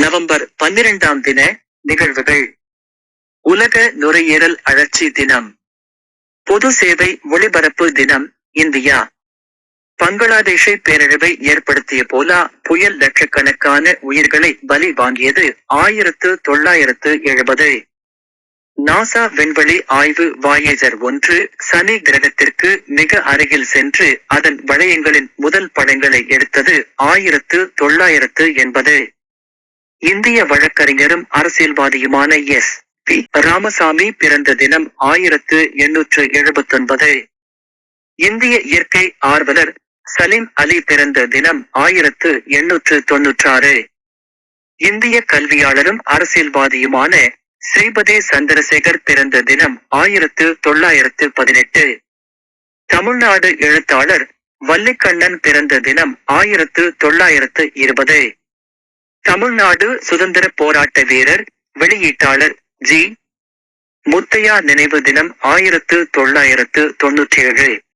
November பன்னிரெண்டாம் தின நிகழ்வுகள். உலக நுரையீரல் அழற்சி தினம். பொது சேவை ஒளிபரப்பு தினம் இந்தியா. பங்களாதேஷை பேரழிவை ஏற்படுத்திய போலா புயல் லட்சக்கணக்கான உயிர்களை பலி வாங்கியது ஆயிரத்து தொள்ளாயிரத்து எழுபது. நாசா விண்வெளி ஆய்வு வாயேஜர் ஒன்று சனி கிரகத்திற்கு மிக அருகில் சென்று அதன் வளையங்களின் முதல் படங்களை எடுத்தது ஆயிரத்து தொள்ளாயிரத்து எண்பது. இந்திய வழக்கறிஞரும் அரசியல்வாதியுமான எஸ். பி. ராமசாமி பிறந்த தினம் ஆயிரத்து எண்ணூற்று எழுபத்தொன்பது. இந்திய இயற்கை ஆர்வலர் சலீம் அலி பிறந்த தினம் ஆயிரத்து எண்ணூற்று தொன்னூற்றாறு. இந்திய கல்வியாளரும் அரசியல்வாதியுமான ஸ்ரீபதி சந்திரசேகர் பிறந்த தினம் ஆயிரத்து தொள்ளாயிரத்து பதினெட்டு. தமிழ்நாடு எழுத்தாளர் வல்லிக்கண்ணன் பிறந்த தினம் ஆயிரத்து தொள்ளாயிரத்து இருபது. தமிழ்நாடு சுதந்திர போராட்ட வீரர் வெளியீட்டாளர் ஜி. முத்தையா நினைவு தினம் ஆயிரத்து தொள்ளாயிரத்து தொன்னூற்றி ஏழு